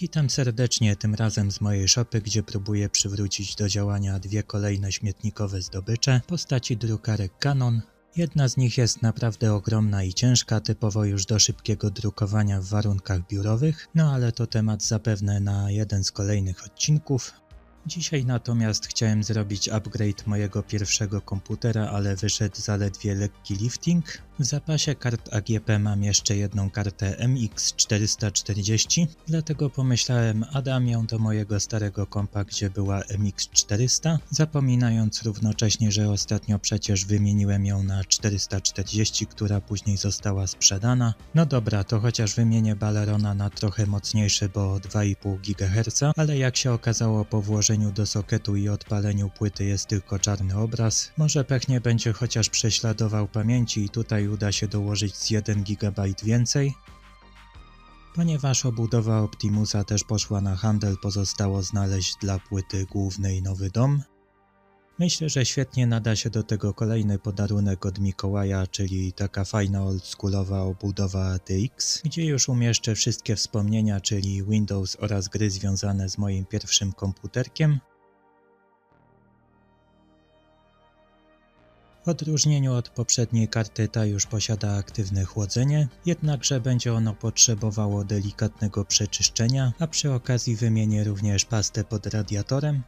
Witam serdecznie, tym razem z mojej szopy, gdzie próbuję przywrócić do działania dwie kolejne śmietnikowe zdobycze postaci drukarek Canon. Jedna z nich jest naprawdę ogromna i ciężka, typowo już do szybkiego drukowania w warunkach biurowych, no ale to temat zapewne na jeden z kolejnych odcinków. Dzisiaj natomiast chciałem zrobić upgrade mojego pierwszego komputera, ale wyszedł zaledwie lekki lifting. W zapasie kart AGP mam jeszcze jedną kartę MX440, dlatego pomyślałem, a dam ją do mojego starego kompa, gdzie była MX400, zapominając równocześnie, że ostatnio przecież wymieniłem ją na 440, która później została sprzedana. No dobra, to chociaż wymienię Balerona na trochę mocniejszy, bo 2,5 GHz, ale jak się okazało po włożeniu do soketu i odpaleniu płyty jest tylko czarny obraz. Może pechnie będzie chociaż prześladował pamięci i tutaj uda się dołożyć z 1 GB więcej. Ponieważ obudowa Optimusa też poszła na handel, pozostało znaleźć dla płyty głównej nowy dom. Myślę, że świetnie nada się do tego kolejny podarunek od Mikołaja, czyli taka fajna oldschoolowa obudowa ATX, gdzie już umieszczę wszystkie wspomnienia, czyli Windows oraz gry związane z moim pierwszym komputerkiem. W odróżnieniu od poprzedniej karty ta już posiada aktywne chłodzenie, jednakże będzie ono potrzebowało delikatnego przeczyszczenia, a przy okazji wymienię również pastę pod radiatorem.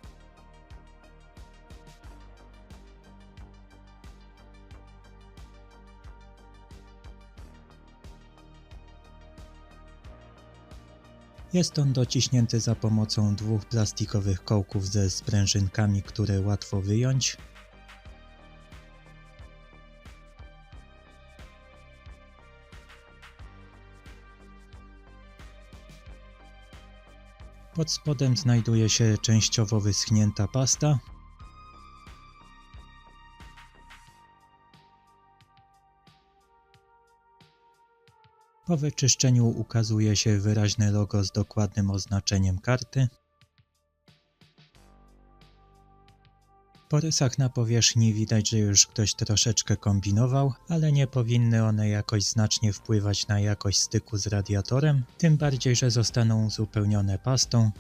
Jest on dociśnięty za pomocą dwóch plastikowych kołków ze sprężynkami, które łatwo wyjąć. Pod spodem znajduje się częściowo wyschnięta pasta. Po wyczyszczeniu ukazuje się wyraźne logo z dokładnym oznaczeniem karty. Po rysach na powierzchni widać, że już ktoś troszeczkę kombinował, ale nie powinny one jakoś znacznie wpływać na jakość styku z radiatorem, tym bardziej, że zostaną uzupełnione pastą.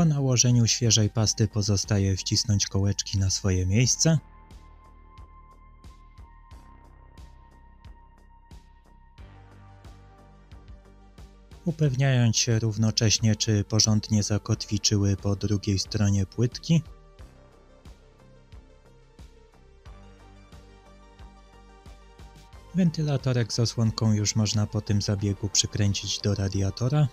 Po nałożeniu świeżej pasty pozostaje wcisnąć kołeczki na swoje miejsce. upewniając się równocześnie, czy porządnie zakotwiczyły po drugiej stronie płytki. Wentylatorek z osłonką już można po tym zabiegu przykręcić do radiatora.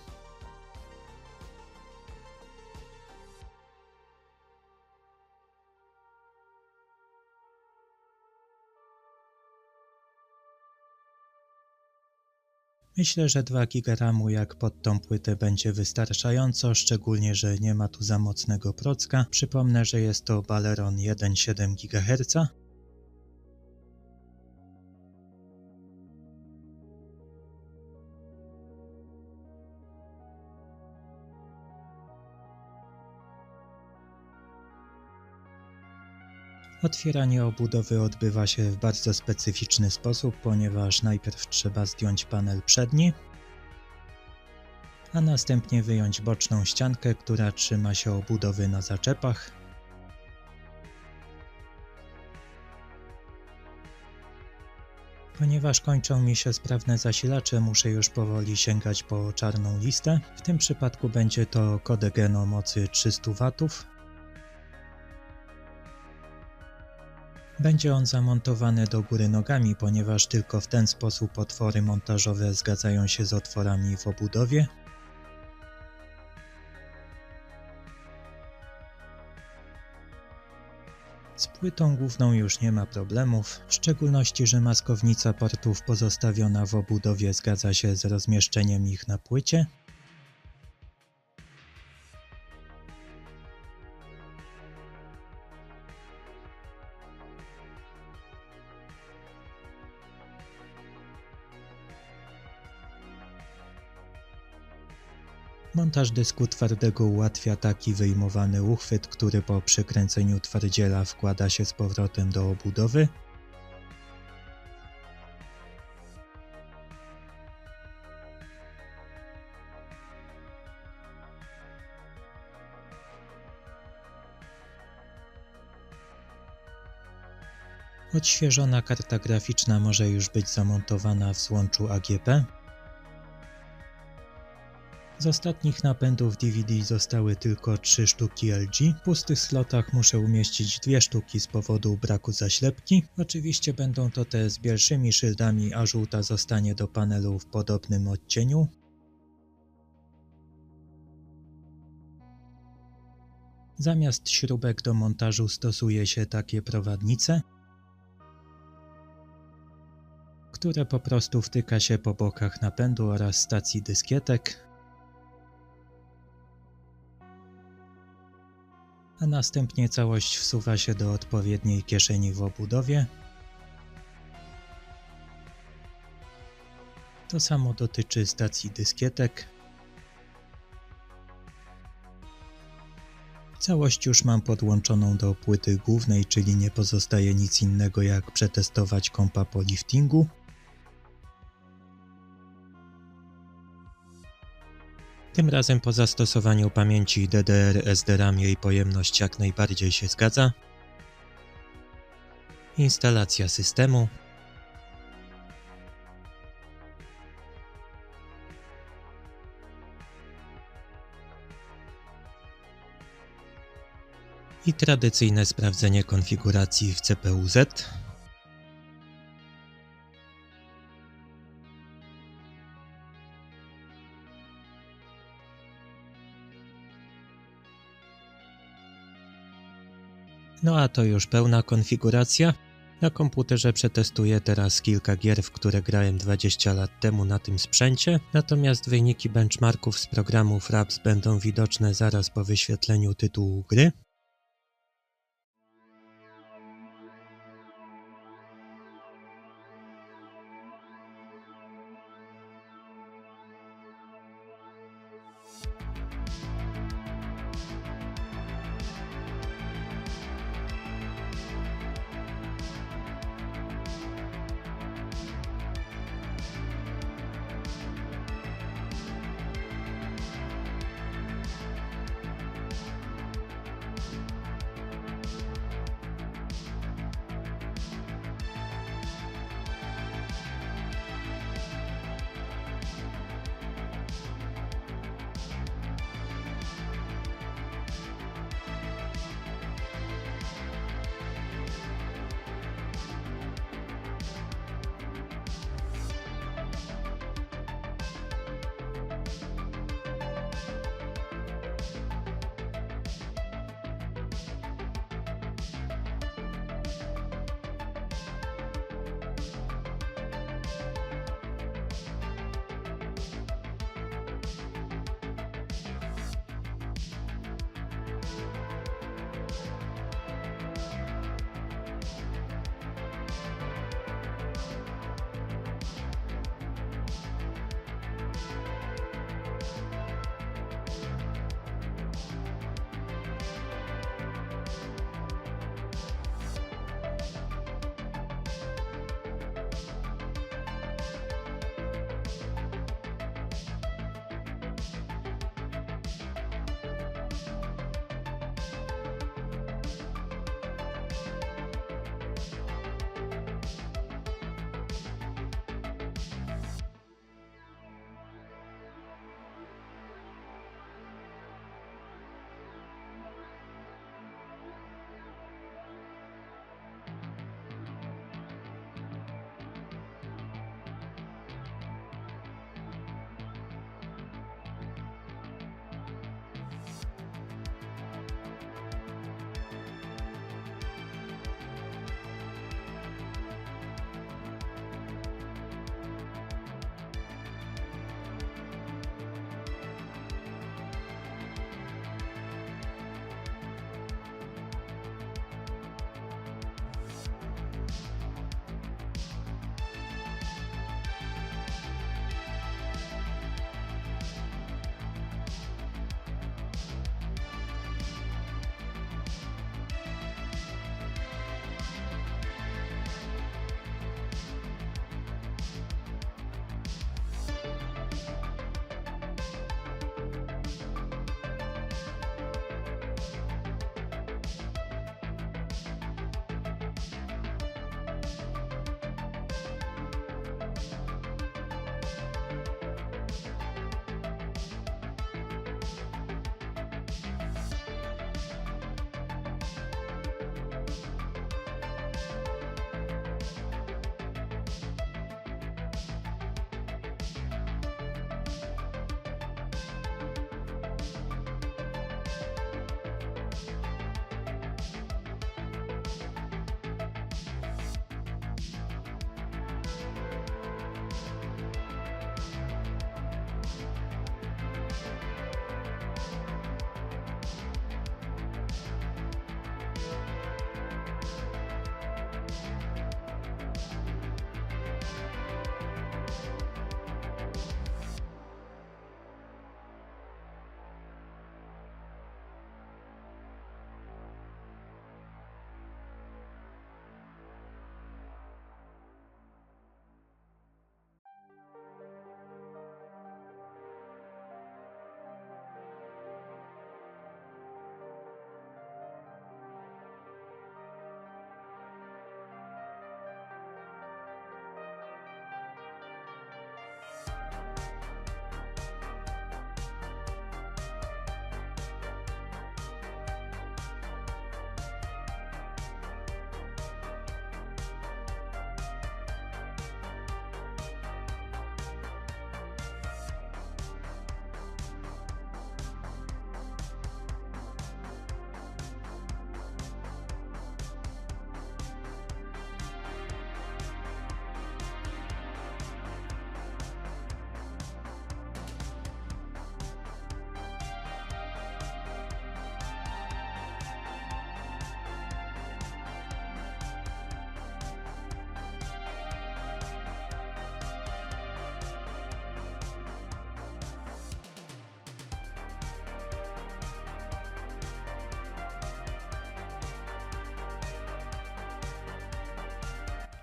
Myślę, że 2 GB RAMu jak pod tą płytę będzie wystarczająco, szczególnie, że nie ma tu za mocnego procka. Przypomnę, że jest to Baleron 1,7 GHz. Otwieranie obudowy odbywa się w bardzo specyficzny sposób, ponieważ najpierw trzeba zdjąć panel przedni, a następnie wyjąć boczną ściankę, która trzyma się obudowy na zaczepach. Ponieważ kończą mi się sprawne zasilacze, muszę już powoli sięgać po czarną listę. W tym przypadku będzie to kodegen o mocy 300 W, Będzie on zamontowany do góry nogami, ponieważ tylko w ten sposób otwory montażowe zgadzają się z otworami w obudowie. Z płytą główną już nie ma problemów, w szczególności, że maskownica portów pozostawiona w obudowie zgadza się z rozmieszczeniem ich na płycie. Montaż dysku twardego ułatwia taki wyjmowany uchwyt, który po przykręceniu twardziela wkłada się z powrotem do obudowy. Odświeżona karta graficzna może już być zamontowana w złączu AGP. Z ostatnich napędów DVD zostały tylko 3 sztuki LG. W pustych slotach muszę umieścić dwie sztuki z powodu braku zaślepki. Oczywiście będą to te z bielszymi szyldami, a żółta zostanie do panelu w podobnym odcieniu. Zamiast śrubek do montażu stosuje się takie prowadnice, które po prostu wtyka się po bokach napędu oraz stacji dyskietek, a następnie całość wsuwa się do odpowiedniej kieszeni w obudowie. To samo dotyczy stacji dyskietek. Całość już mam podłączoną do płyty głównej, czyli nie pozostaje nic innego jak przetestować kompa po liftingu. Tym razem po zastosowaniu pamięci DDR SDRAM jej pojemność jak najbardziej się zgadza. Instalacja systemu. I tradycyjne sprawdzenie konfiguracji w CPU-Z. No a to już pełna konfiguracja. Na komputerze przetestuję teraz kilka gier, w które grałem 20 lat temu na tym sprzęcie, natomiast wyniki benchmarków z programu Fraps będą widoczne zaraz po wyświetleniu tytułu gry.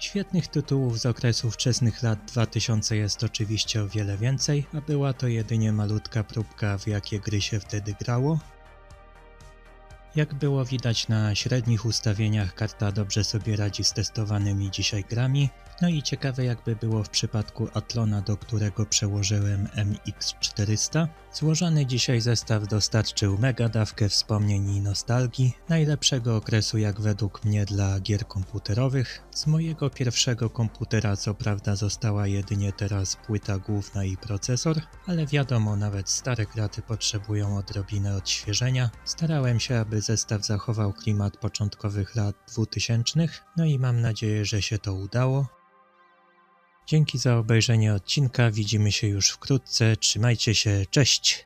Świetnych tytułów z okresu wczesnych lat 2000 jest oczywiście o wiele więcej, a była to jedynie malutka próbka w jakie gry się wtedy grało. Jak było widać na średnich ustawieniach, karta dobrze sobie radzi z testowanymi dzisiaj grami. No i ciekawe jakby było w przypadku Atlona, do którego przełożyłem MX400. Złożony dzisiaj zestaw dostarczył mega dawkę wspomnień i nostalgii, najlepszego okresu jak według mnie dla gier komputerowych. Z mojego pierwszego komputera co prawda została jedynie teraz płyta główna i procesor, ale wiadomo nawet stare graty potrzebują odrobinę odświeżenia. Starałem się aby zestaw zachował klimat początkowych lat 2000, no i mam nadzieję, że się to udało. Dzięki za obejrzenie odcinka, widzimy się już wkrótce, trzymajcie się, cześć!